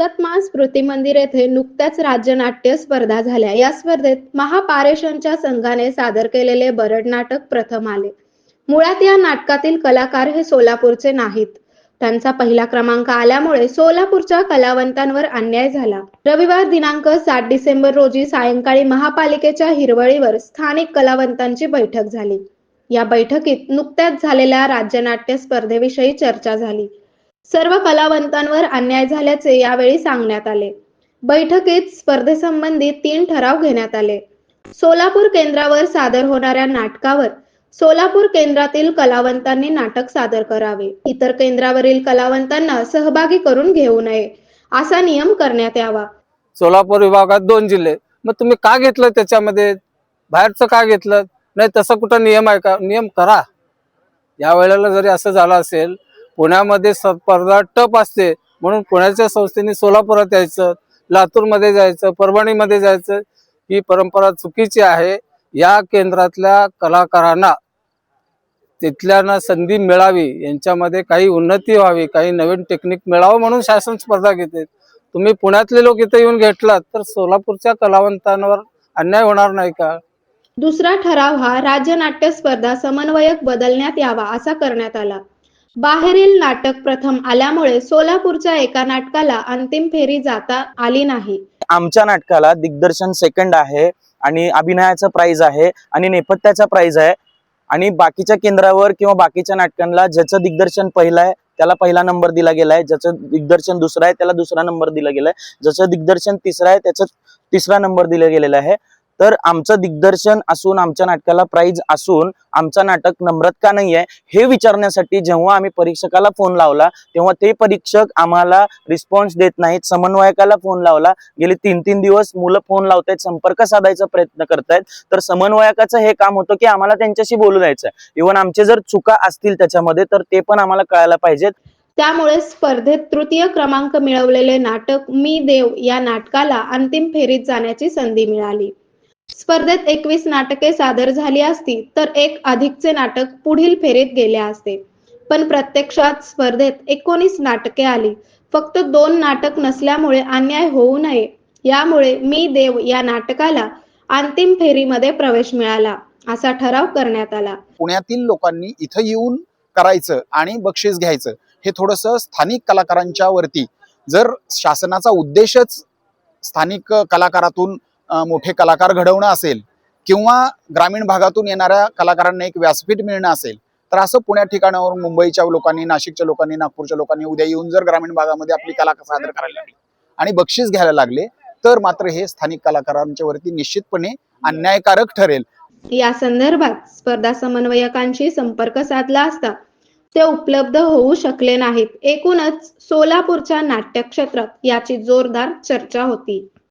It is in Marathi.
स्मृती मंदिर येथे नुकत्याच राज्य नाट्य स्पर्धा झाल्या. या स्पर्धेत महापारेषणच्या संघाने सादर केलेले बरड नाटक प्रथम आले. मुळात या नाटकातील कलाकार हे सोलापूरचे नाहीत. त्यांचा पहिला क्रमांक आल्यामुळे सोलापूरच्या कलावंतांवर अन्याय झाला. रविवार दिनांक सात डिसेंबर रोजी सायंकाळी महापालिकेच्या हिरवळीवर स्थानिक कलावंतांची बैठक झाली. या बैठकीत नुकत्याच झालेल्या राज्यनाट्य स्पर्धेविषयी चर्चा झाली. सर्व कलावंतांवर अन्याय झाल्याचे यावेळी सांगण्यात आले. बैठकीत स्पर्धेसंबंधी तीन ठराव घेण्यात आले. सोलापूर केंद्रावर सादर होणाऱ्या नाटकावर सोलापूर केंद्रातील कलावंतांनी नाटक सादर करावे. इतर केंद्रावरील कलावंतांना सहभागी करून घेऊ नये असा नियम करण्यात यावा. सोलापूर विभागात दोन जिल्हे. मग तुम्ही का घेतलं त्याच्यामध्ये? बाहेरचं का घेतलं? नाही तसं कुठं नियम आहे का? नियम करा. या वेळेला जरी असं झालं असेल पुण्यामध्ये स्पर्धा टप असते. म्हणून पुण्याच्या संस्थेने सोलापुरात यायचं लातूरमध्ये जायचं परभणीमध्ये जायचं ही परंपरा चुकीची आहे. या केंद्रातल्या कलाकारांना तिथल्यांना संधी मिळावी यांच्यामध्ये काही उन्नती व्हावी काही नवीन टेक्निक मिळावं म्हणून शासन स्पर्धा घेते. तुम्ही पुण्यातले लोक इथे येऊन घेतलात तर सोलापूरच्या कलावंतांवर अन्याय होणार नाही का? दुसरा ठराव हा राज्य नाट्य स्पर्धा समन्वयक बदलण्यात यावा असा करण्यात आला. बाहेरील नाटक प्रथम आल्यामुळे सोलापूरच्या एका नाटकाला अंतिम फेरी जाता आली नाही. आमच्या नाटकाला दिग्दर्शन सेकंड आहे आणि अभिनयाचा प्राइज आहे आणि नेपथ्याचा प्राइज आहे. आणि बाकीच्या केंद्रावर किंवा बाकीच्या नाटकांना ज्याचं दिग्दर्शन पहिलं आहे त्याला पहिला नंबर दिला गेलाय ज्याचं दिग्दर्शन दुसरं आहे त्याला दुसरा नंबर दिला गेलाय ज्याचं दिग्दर्शन तिसरं आहे त्याचं तिसरा नंबर दिला गेलेला आहे. तर आमचं दिग्दर्शन असून आमच्या नाटकाला प्राईज असून आमचं नाटक नम्रत का नाही आहे हे विचारण्यासाठी जेव्हा आम्ही परीक्षकाला फोन लावला तेव्हा ते परीक्षक आम्हाला रिस्पॉन्स देत नाहीत. समन्वयकाला फोन लावला. गेले तीन तीन दिवस मुलं फोन लावतायत संपर्क साधायचा प्रयत्न करतायत. तर समन्वयकाचं हे काम होतं की आम्हाला त्यांच्याशी बोलू द्यायचं. इव्हन आमचे जर चुका असतील त्याच्यामध्ये तर ते पण आम्हाला कळायला पाहिजेत. त्यामुळे स्पर्धेत तृतीय क्रमांक मिळवलेले नाटक मी देव या नाटकाला अंतिम फेरीत जाण्याची संधी मिळाली. स्पर्धेत एकवीस नाटके सादर झाली असती तर एक अधिकचे नाटक पुढील फेरीत गेले असते. पण प्रत्यक्षात स्पर्धेत एकोणीस नाटके आली. फक्त दोन नाटक नसल्यामुळे अन्याय होऊ नये. यामुळे मी देव या नाटकाला अंतिम फेरीमध्ये प्रवेश मिळाला असा ठराव करण्यात आला. पुण्यातील लोकांनी इथं येऊन करायचं आणि बक्षीस घ्यायचं हे थोडस स्थानिक कलाकारांच्या वरती. जर शासनाचा उद्देशच स्थानिक कलाकारातून मोठे कलाकार घडवणं असेल किंवा ग्रामीण भागातून येणाऱ्या कलाकारांना एक व्यासपीठ मिळणं असेल तर असं पुण्या ठिकाणावर मुंबईच्या लोकांनी नाशिकच्या लोकांनी नागपूरच्या लोकांनी उद्या येऊन जर ग्रामीण भागामध्ये आपली कला सादर करायला लागली आणि बक्षीस घ्यायला लागले तर मात्र हे स्थानिक कलाकारांच्या वरती निश्चितपणे अन्यायकारक ठरेल. या संदर्भात स्पर्धा समन्वयकांशी संपर्क साधला असता ते उपलब्ध होऊ शकले नाहीत. एकूणच सोलापूरच्या नाट्य क्षेत्रात याची जोरदार चर्चा होती.